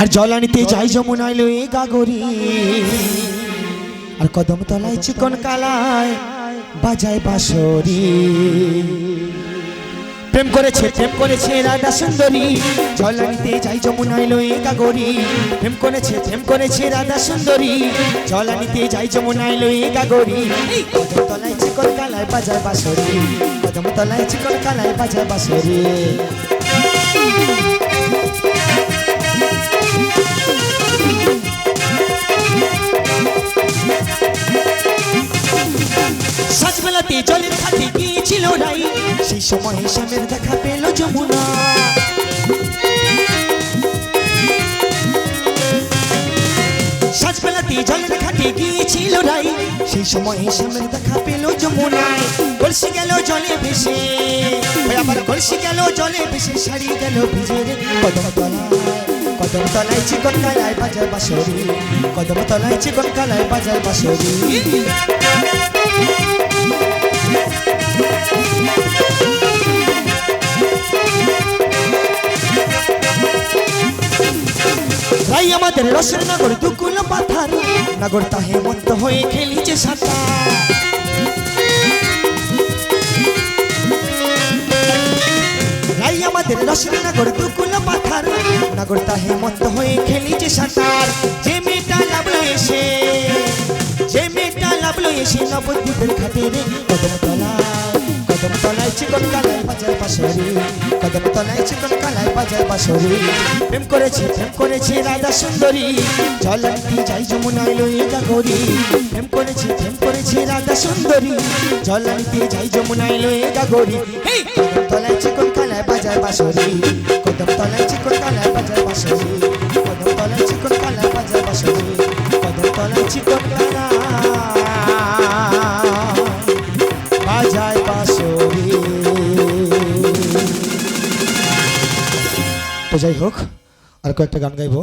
আর জলানিতে যাই যমুনায় লয়ে গাগরি। আর কদম তলায় চিকন কালায় বাজায় বাঁশরি। প্রেম করেছে প্রেম করেছে রাধা সুন্দরী। জলানিতে যাই যমুনায় লয়ে গাগরি। প্রেম করেছে প্রেম করেছে রাধা সুন্দরী। জলানিতে যাই যমুনায় লয়ে গাগরি। কদম তলায় চিকন কালায় বাজায় বাঁশরি। কদম তলায় চিকন কালায় বাজায় বাঁশরি। সাজবেলাতে জলের খাতে গিয়েছিল রাই সেই সময় শ্যামের দেখা পেল যমুনা। সাজবেলাতে সেই সময় শ্যামের দেখা পেল যমুনায় গেল জলে ভেসে। আবার গেল জলে ভেসে, শাড়ি গেল ভিজে কদম তলায় কদম তলায় চিকন কালায় বাজার বাসরি, কদম তলায় চিকন কালায় বাজার বাসরি। রাই আমাদের রসের নগর দুকুল পাথার, নগর তাহে মন্ত হয়ে খেলিছে সাঁতার। রাই আমাদের রসের নগর দুকুল পাথার নগর তাহে মন্ত হয়ে খেলিছে সাঁতার। যে মেয়েটা লাভলো এসে, যে মেয়েটা লাভলো এসে নবদ্বীপের খাতিরে কদম তলায় কদম তলায় চিকন কালায় বাজার পাশরি কদম তলায় চিকন কালায় বাজার পাশরি প্রেম করেছে প্রেম করেছে রাধা সুন্দরী জলান্তি যাই যমুনায় লয়ে গাগরি প্রেম করেছে প্রেম করেছে রাধা সুন্দরী জলান্তি যাই যমুনায় গাগরি হেই! কদম তলায় চিকন যাই হোক আর কয়েকটা গান গাইবো।